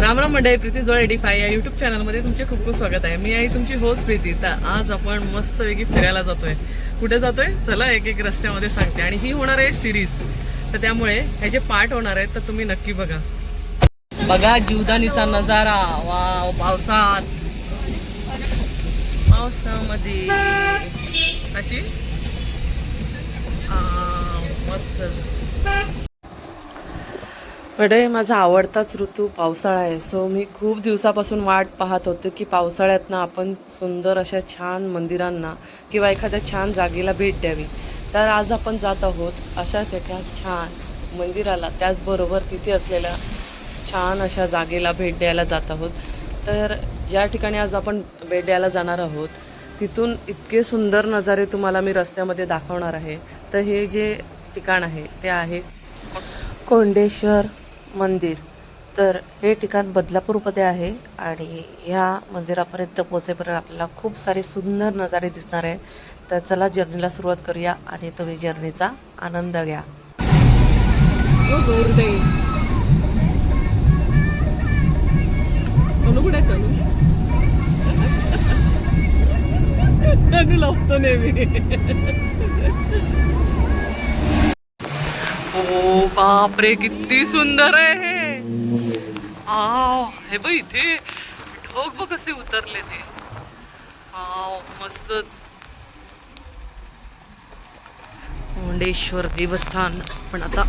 राम राम मंडळी प्रीती जोळ एडी फाय या युट्यूब चॅनलमध्ये तुमचे खूप खूप स्वागत आहे. मी आहे तुमची होस्ट प्रीती. तर आज आपण मस्त वेगळी फिरायला जातोय. कुठे जातोय? चला एक एक रस्त्यामध्ये सांगते. आणि ही होणार आहे सिरीज तर त्यामुळे ह्याचे पार्ट होणार आहेत तर तुम्ही नक्की बघा. बघा जीवदानीचा नजारा. वा पावसात. पावसामध्ये. अशी? मस्त. मस्तच कडे माझा आवडताच ऋतू पावसाळा आहे. सो मी खूप दिवसापासून वाट पाहत होते की पावसाळ्यातनं आपण सुंदर अशा छान मंदिरांना किंवा एखाद्या छान जागेला भेट द्यावी. तर आज आपण जात आहोत अशाच एका छान मंदिराला. त्याचबरोबर तिथे असलेल्या छान अशा जागेला भेट द्यायला जात आहोत. तर ज्या ठिकाणी आज आपण भेट द्यायला जाणार आहोत तिथून इतके सुंदर नजारे तुम्हाला मी रस्त्यामध्ये दाखवणार आहे. तर हे जे ठिकाण आहे ते आहे कोंडेश्वर. मंदिर. तर हे ठिकाण बदलापूरमध्ये आहे आणि ह्या मंदिरापर्यंत पोहोचेपर्यंत आपल्याला खूप सारे सुंदर नजारे दिसणार आहे तर चला जर्नीला सुरुवात करूया आणि तुम्ही जर्नीचा आनंद घ्या. कुठे नेहमी. बापरे किती सुंदर आहे. हे आव हे बघ इथे ढोक बघ कसे उतरले ते. आव मस्तच. मुंडेश्वर देवस्थान. पण आता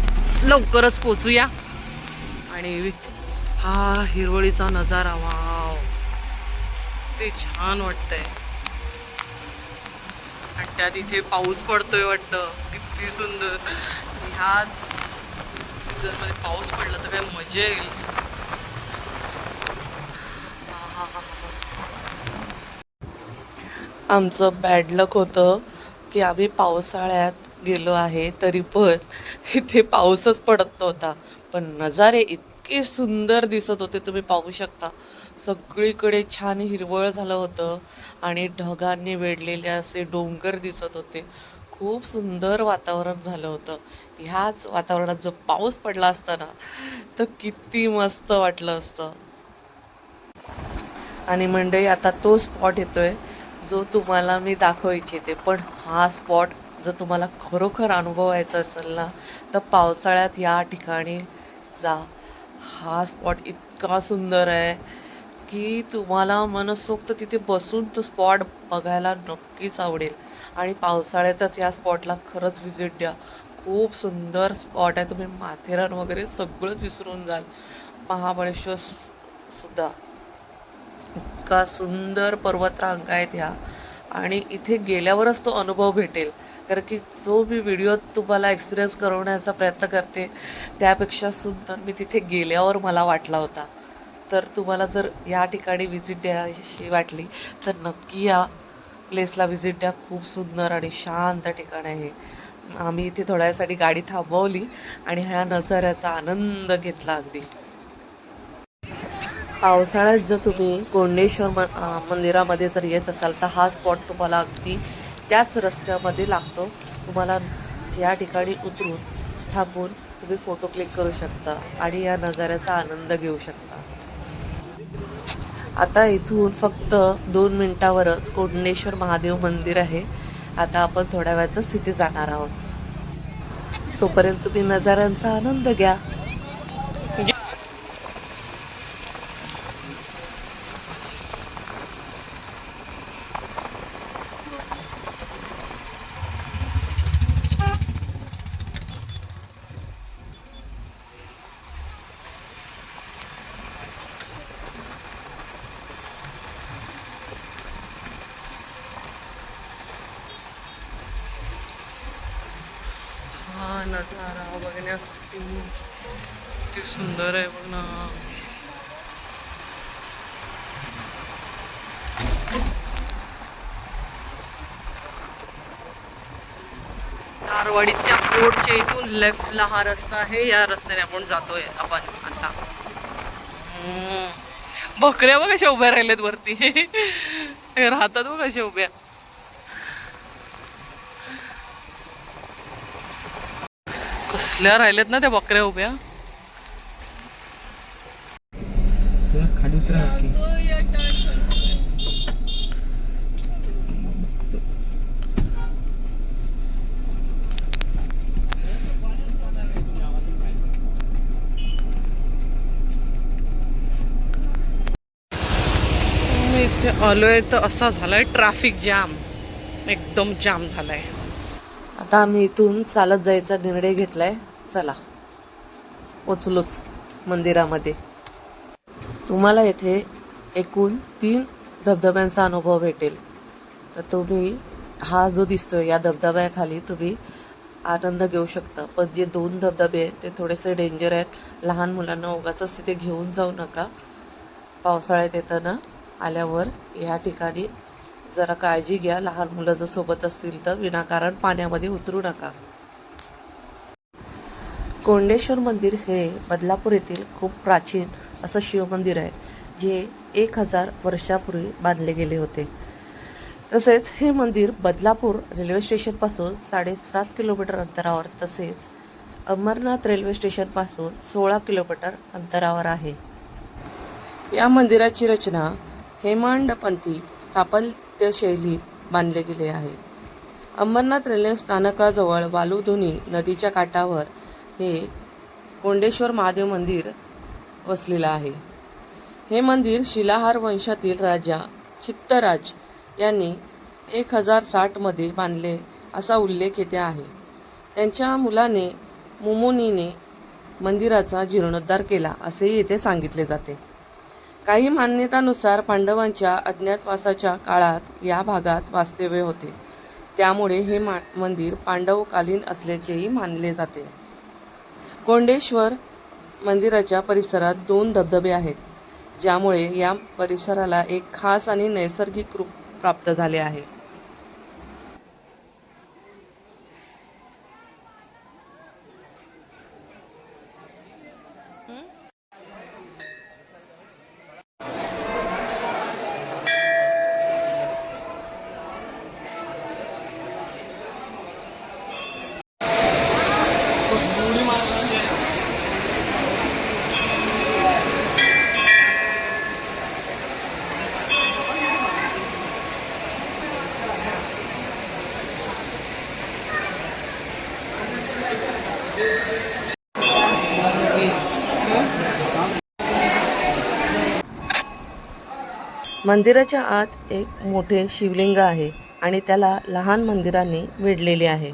लवकरच पोचूया. आणि हा हिरवळीचा नजारा वाव. ते छान वाटतंय. आणि त्यात इथे पाऊस पडतोय वाटतं. किती सुंदर. ह्याच सीझनमध्ये पाऊस पडला तर काय मजा येईल. आमचं बॅड लक होतं की आम्ही पावसाळ्यात गेलो आहे तरी पण इथे पाऊसच पडत नव्हता. पण नजारे इतके सुंदर दिसत होते तुम्ही पाहू शकता. सगळीकडे छान हिरवळ झालं होतं आणि ढगांनी वेढलेले असे डोंगर दिसत होते. खूप सुंदर वातावरण झालं होतं. ह्याच वातावरणात जर पाऊस पडला असता ना तर किती मस्त वाटलं असतं. आणि मंडळी आता तो स्पॉट येतोय जो तुम्हाला मी दाखवू इच्छिते पण हा स्पॉट जर तुम्हाला खरोखर अनुभवायचा असेल ना तर पावसाळ्यात या ठिकाणी जा. हा स्पॉट इतका सुंदर आहे की तुम्हाला मनसोक्त तिथे बसून तो स्पॉट बघायला नक्कीच आवडेल. आणि पावसाळ्यातच या स्पॉटला खरंच व्हिजिट द्या. खूप सुंदर स्पॉट आहे. तुम्ही माथेरान वगैरे सगळंच विसरून जाल. महाबळेश्वर सुद्धा. इतका सुंदर पर्वतरांगा आहेत ह्या. आणि इथे गेल्यावरच तो अनुभव भेटेल. कारण की जो मी व्हिडिओ तुम्हाला एक्सपिरियन्स करवण्याचा प्रयत्न करते त्यापेक्षा सुंदर मी तिथे गेल्यावर मला वाटला होता. तर तुम्हाला जर या ठिकाणी व्हिजिट द्यायची वाटली तर नक्की या प्लेसला व्हिजिट द्या. खूप सुंदर आणि शांत ठिकाण आहे आम्ही इथे थोड्या वेळासाठी गाडी थांबवली आणि ह्या नजाऱ्याचा आनंद घेतला अगदी. पावसाळ्यात जर तुम्ही कोंडेश्वर म मंदिरामध्ये जर येत असाल तर हा स्पॉट तुम्हाला अगदी त्याच रस्त्यामध्ये लागतो. तुम्हाला या ठिकाणी उतरून थांबून तुम्ही फोटो क्लिक करू शकता आणि या नजाऱ्याचा आनंद घेऊ शकता. आता इथून फक्त दोन मिनिटावरच कोंडेश्वर महादेव मंदिर आहे. आता आपण थोड्या वेळातच तिथे जाणार आहोत. तोपर्यंत तुम्ही नजाऱ्यांचा आनंद घ्या हा नजारा बघण्यासाठी किती सुंदर आहे बघ ना. धारवाडीच्या पोर्टच्या इथून लेफ्टला हा रस्ता आहे. या रस्त्याने आपण जातोय आपण आता. हम्म. बकऱ्या बघ अशा उभ्या राहिल्यात वरती. राहतात बघ अशा उभ्या. कसल्या राहिल्यात ना त्या बकऱ्या उभ्या. खाली उतरा इथे आलोय तर असा झालाय ट्रॅफिक जॅम. एकदम जाम झालाय. आता आम्ही इथून चालत जायचा निर्णय घेतलाय. चला. पोचलोच मंदिरामध्ये. तुम्हाला येथे एकूण तीन धबधब्यांचा अनुभव भेटेल. तर तुम्ही हा जो दिसतोय या धबधब्याखाली तुम्ही आनंद घेऊ शकता. पण जे दोन धबधबे आहेत ते थोडेसे डेंजर आहेत. लहान मुलांना उगाच तिथे घेऊन जाऊ नका. पावसाळ्यात येताना आल्यावर या ठिकाणी जरा काळजी घ्या. लहान मुलं जर सोबत असतील तर विनाकारण पाण्यामध्ये उतरू नका. कोंडेश्वर मंदिर हे बदलापूर येथील खूप प्राचीन असं शिवमंदिर आहे जे एक हजार वर्षापूर्वी बांधले गेले होते. तसेच हे मंदिर बदलापूर रेल्वे स्टेशनपासून साडेसात किलोमीटर अंतरावर तसेच अमरनाथ रेल्वे स्टेशनपासून सोळा किलोमीटर अंतरावर आहे. या मंदिराची रचना हेमांडपंथी स्थापन शैलीत बांधले गेले आहे. अंबरनाथ रेल्वे स्थानकाजवळ वालुधुनी नदीच्या काठावर हे कोंडेश्वर महादेव मंदिर वसलेलं आहे. हे मंदिर शिलाहार वंशातील राजा चित्तराज यांनी एक हजार साठमध्ये बांधले असा उल्लेख येथे आहे. त्यांच्या मुलाने मुमुनीने मंदिराचा जीर्णोद्धार केला असेही येथे सांगितले जाते. काही मान्यतानुसार पांडवांच्या अज्ञातवासाच्या काळात या भागात वास्तव्य होते. त्यामुळे हे मा मंदिर पांडवकालीन असल्याचेही मानले जाते. कोंडेश्वर मंदिराच्या परिसरात दोन धबधबे आहेत ज्यामुळे या परिसराला एक खास आणि नैसर्गिक रूप प्राप्त झाले आहे. मंदिराच्या आत एक मोठे शिवलिंग आहे आणि त्याला लहान मंदिराने वेढलेले आहे.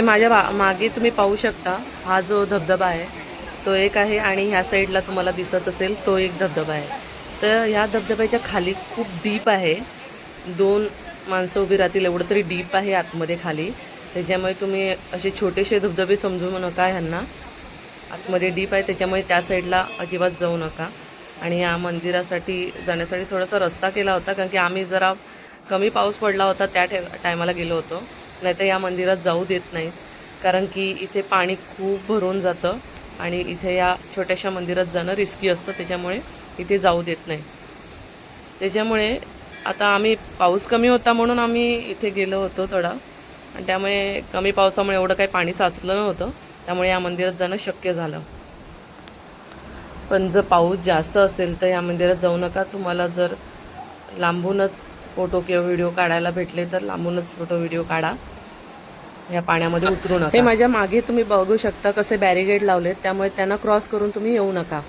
हे माझ्या बा मागे तुम्ही पाहू शकता. हा जो धबधबा आहे तो एक आहे आणि ह्या साईडला तुम्हाला दिसत असेल तो एक धबधबा आहे. तर ह्या धबधब्याच्या खाली खूप डीप आहे. दोन माणसं उभी राहतील एवढं तरी डीप आहे आतमध्ये खाली. त्याच्यामुळे तुम्ही असे छोटेसे धबधबे समजू नका ह्यांना. आतमध्ये डीप आहे त्याच्यामुळे त्या साईडला अजिबात जाऊ नका. आणि या मंदिरासाठी जाण्यासाठी थोडासा रस्ता केला होता कारण की आम्ही जरा कमी पाऊस पडला होता त्या टायमाला गेलो होतो. नाहीतर या मंदिरात जाऊ देत नाही कारण की इथे पाणी खूप भरून जातं आणि इथे या छोट्याशा मंदिरात जाणं रिस्की असतं त्याच्यामुळे इथे जाऊ देत नाही. त्याच्यामुळे आता आम्ही पाऊस कमी होता म्हणून आम्ही इथे गेलो होतो थोडा. आणि त्यामुळे कमी पावसामुळे एवढं काही पाणी साचलं नव्हतं. त्यामुळे या मंदिरात जाणं शक्य झालं. पण जर पाऊस जास्त असेल तर या मंदिरात जाऊ नका. तुम्हाला जर लांबूनच फोटो किंवा व्हिडिओ काढायला भेटले तर लांबूनच फोटो व्हिडिओ काढा. या पाण्यामध्ये उतरू नका. हे माझ्या मागे तुम्ही बघू शकता कसे बॅरिगेड लावलेत. त्यामुळे त्यांना क्रॉस करून तुम्ही येऊ नका.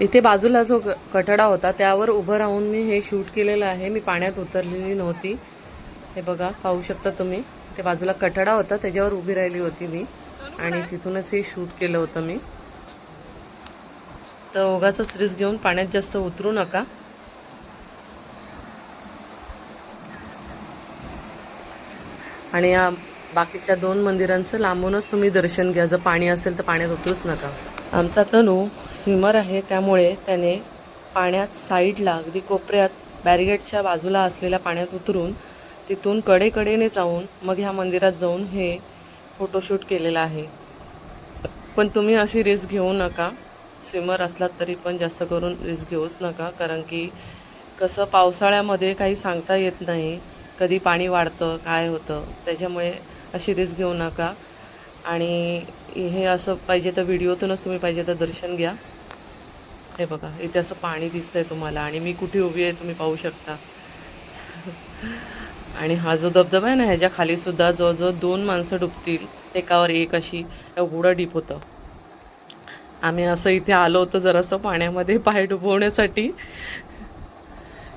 इथे बाजूला जो कठडा होता त्यावर उभं राहून मी हे शूट केलेलं आहे. मी पाण्यात उतरलेली नव्हती. हे बघा पाहू शकता तुम्ही. ते बाजूला कठडा होता त्याच्यावर उभी राहिली होती मी. आणि तिथूनच हे शूट केलं होतं मी. तर ओघाचा सिरीज घेऊन पाण्यात जास्त उतरू नका. आणि या बाकीच्या दोन मंदिरांचं लांबूनच तुम्ही दर्शन घ्या. जर पाणी असेल तर पाण्यात उतरूच नका. आमचा तनू स्विमर आहे त्यामुळे त्याने पाण्यात साईडला अगदी कोपऱ्यात बॅरिगेटच्या बाजूला असलेल्या पाण्यात उतरून तिथून कडेकडेने जाऊन मग ह्या मंदिरात जाऊन हे फोटोशूट केलेला आहे. पण तुम्ही अशी रिस्क घेऊ नका. स्विमर असलात तरी पण जास्त करून रिस्क घेऊच नका. कारण की कसं पावसाळ्यामध्ये काही सांगता येत नाही. कधी पाणी वाढतं काय होतं. त्याच्यामुळे अशी रिस्क घेऊ नका. आणि हे असं पाहिजे तर व्हिडिओतूनच तुम्ही पाहिजे तर दर्शन घ्या. हे बघा इथे असं पाणी दिसतंय तुम्हाला आणि मी कुठे उभी आहे तुम्ही पाहू शकता. आणि हा जो धबधबा आहे ना ह्याच्या खाली सुद्धा जवळजवळ दोन माणसं डुबतील. एकावर एक अशी एवढं डीप होतं. आम्ही असं इथे आलो होतो जरासं पाण्यामध्ये पाय डुबवण्यासाठी.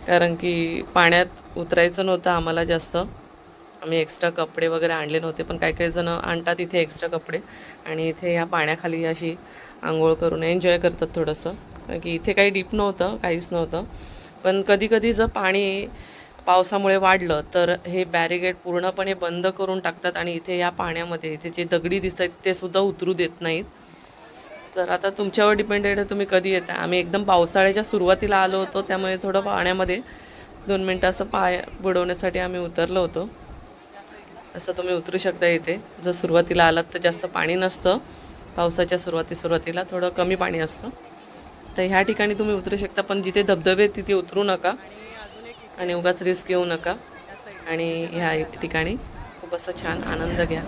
कारण की पाण्यात उतरायचं नव्हतं आम्हाला जास्त. आम्ही एक्स्ट्रा कपडे वगैरे आणले नव्हते पण काही काही जण आणतात इथे एक्स्ट्रा कपडे. आणि इथे या पाण्याखाली अशी आंघोळ करून एन्जॉय करतात थोडंसं. कारण की इथे काही डीप नव्हतं काहीच नव्हतं. पण कधी कधी जर पाणी पावसामुळे वाढलं तर हे बॅरिगेट पूर्णपणे बंद करून टाकतात आणि इथे या पाण्यामध्ये इथे जे दगडी दिसत आहेत ते सुद्धा उतरू देत नाहीत. तर आता तुमच्यावर डिपेंडेड आहे तुम्ही कधी येता आम्ही एकदम पावसाळ्याच्या सुरुवातीला आलो होतो त्यामुळे थोडं पाण्यामध्ये दोन मिनटं असं पाय बुडवण्यासाठी आम्ही उतरलो होतो. असं तुम्ही उतरू शकता इथे. जर सुरुवातीला आलात तर जास्त पाणी नसतं. पावसाच्या सुरुवाती सुरुवातीला थोडं कमी पाणी असतं. तर ह्या ठिकाणी तुम्ही उतरू शकता पण जिथे धबधबे आहेत तिथे उतरू नका. आणि उगाच रिस्क घेऊ नका. आणि ह्या ठिकाणी खूप असं छान आनंद घ्या.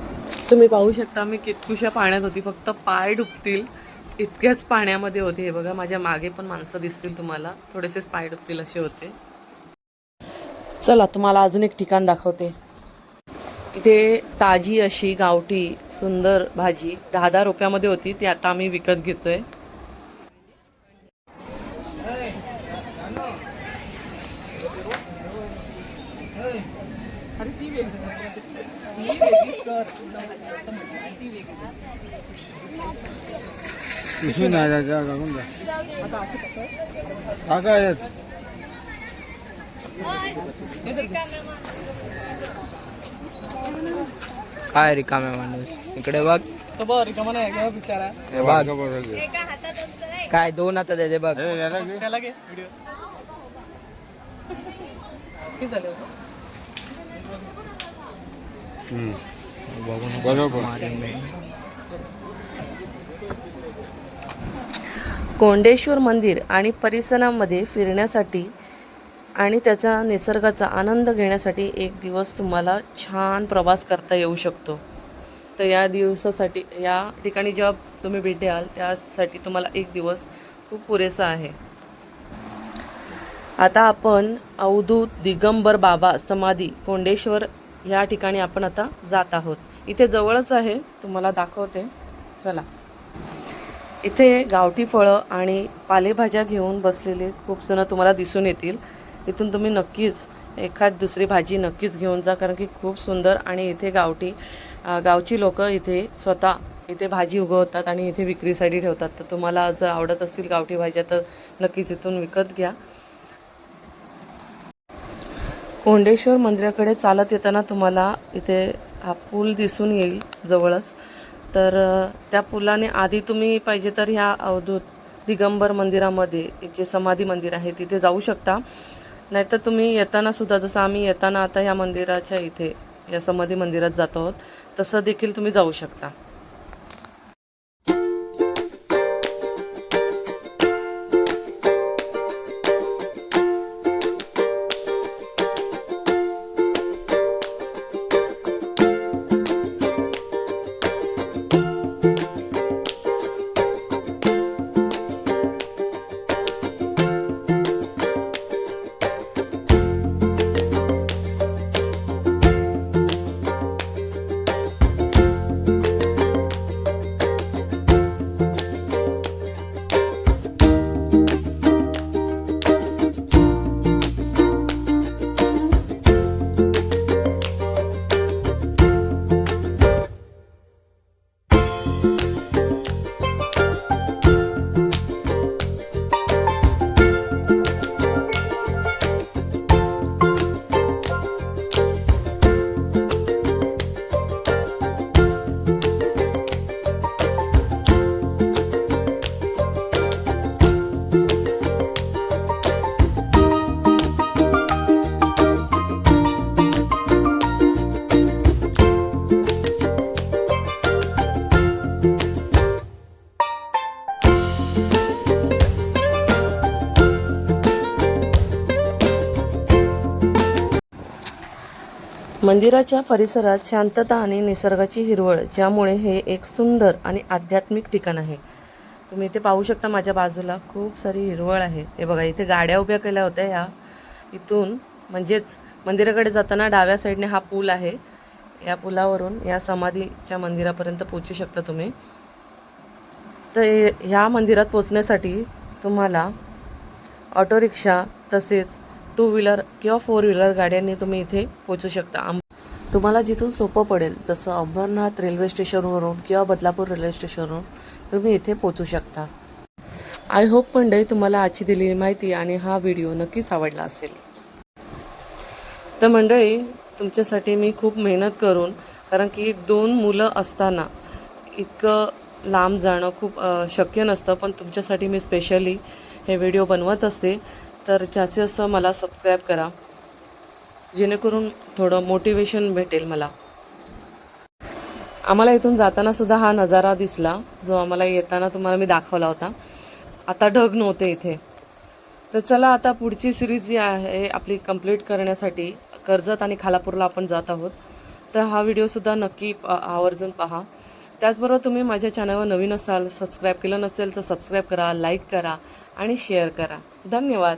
तुम्ही पाहू शकता मी कितकुशा पाण्यात होती. फक्त पाय डुबतील इतक्याच पाण्यामध्ये होते. हे बघा माझ्या मागे पण माणसं दिसतील तुम्हाला. थोडेसेच पाय डुबतील असे होते. चला तुम्हाला अजून एक ठिकाण दाखवते. इथे ताजी अशी गावठी सुंदर भाजी दहा दहा रुपयामध्ये होती. ती आता आम्ही विकत घेतोय. पिशवी नाही राहायचा काढून द्या काका आहेत काय रिकामे माणूस इकडे बघ हे. काय दोन आता दे बघ. हे याला घे. हम्म. बरोबर कोंडेश्वर मंदिर आणि परिसरामध्ये फिरण्यासाठी आणि त्याचा निसर्गाचा आनंद घेण्यासाठी एक दिवस तुम्हाला छान प्रवास करता येऊ शकतो. तर या दिवसासाठी या ठिकाणी जेव्हा तुम्ही भेट द्याल त्यासाठी तुम्हाला एक दिवस खूप पुरेसा आहे. आता आपण अवधूत दिगंबर बाबा समाधी कोंडेश्वर या ठिकाणी आपण आता जात आहोत. इथे जवळच आहे तुम्हाला दाखवते. चला. इथे गावठी फळं आणि पालेभाज्या घेऊन बसलेले खूप जण तुम्हाला दिसून येतील. इथून तुम्ही नक्कीच एखाद दुसरी भाजी नक्कीच घेऊन जा कारण की खूप सुंदर आणि इथे गावठी गावची लोक इथे स्वतः इथे भाजी उगवतात आणि इथे विक्रीसाठी ठेवतात. तर तुम्हाला जर आवडत असतील गावठी भाज्या तर नक्कीच इथून विकत घ्या. कोंडेश्वर मंदिराकडे चालत येताना तुम्हाला इथे हा पूल दिसून येईल जवळच. तर त्या पुलाने आधी तुम्ही पाहिजे तर ह्या अवधूत दिगंबर मंदिरामध्ये जे समाधी मंदिर आहे तिथे जाऊ शकता. नाहीतर तुम्ही येताना सुद्धा जसं आम्ही येताना आता ह्या मंदिराच्या इथे या समाधी मंदिरात जात आहोत तसं देखील तुम्ही जाऊ शकता. मंदिराच्या परिसरात शांतता आणि निसर्गाची हिरवळ ज्यामुळे हे एक सुंदर आणि आध्यात्मिक ठिकाण आहे. तुम्ही इथे पाहू शकता माझ्या बाजूला खूप सारी हिरवळ आहे. हे बघा इथे गाड्या उभ्या केल्या होत्या ह्या इथून म्हणजेच मंदिराकडे जाताना डाव्या साईडने हा पूल आहे. या पुलावरून या समाधीच्या मंदिरापर्यंत पोचू शकता तुम्ही. तर ह्या मंदिरात पोचण्यासाठी तुम्हाला ऑटो रिक्षा तसेच टू व्हीलर किंवा फोर व्हीलर गाड्यांनी तुम्ही इथे पोचू शकता. आम तुम्हाला जिथून सोपं पडेल जसं अंबरनाथ रेल्वे स्टेशनवरून किंवा बदलापूर रेल्वे स्टेशनवरून तुम्ही इथे पोचू शकता. आय होप मंडळी तुम्हाला आजची दिलेली माहिती आणि हा व्हिडिओ नक्कीच आवडला असेल. तर मंडळी तुमच्यासाठी मी खूप मेहनत करून कारण की दोन मुलं असताना इतकं लांब जाणं खूप शक्य नसतं पण तुमच्यासाठी मी स्पेशली हे व्हिडिओ बनवत असते. तर जास्तीत जास्त मला सबस्क्राईब करा. जेणेकरून थोडं मोटिवेशन भेटेल मला. आम्हाला इथून जाताना सुद्धा हा नजारा दिसला जो आम्हाला येताना तुम्हाला मी दाखवला होता. आता ढग नव्हते इथे. तर चला आता पुढची सिरीज जी आहे आपली कंप्लीट करण्यासाठी कर्जत आणि खालापूरला आपण जात आहोत. तर हा व्हिडिओसुद्धा नक्की आवर्जून पहा. त्याचबरोबर तुम्ही माझ्या चॅनलवर नवीन असाल सबस्क्राईब केलं नसेल तर सबस्क्राईब करा लाईक करा आणि शेअर करा. धन्यवाद.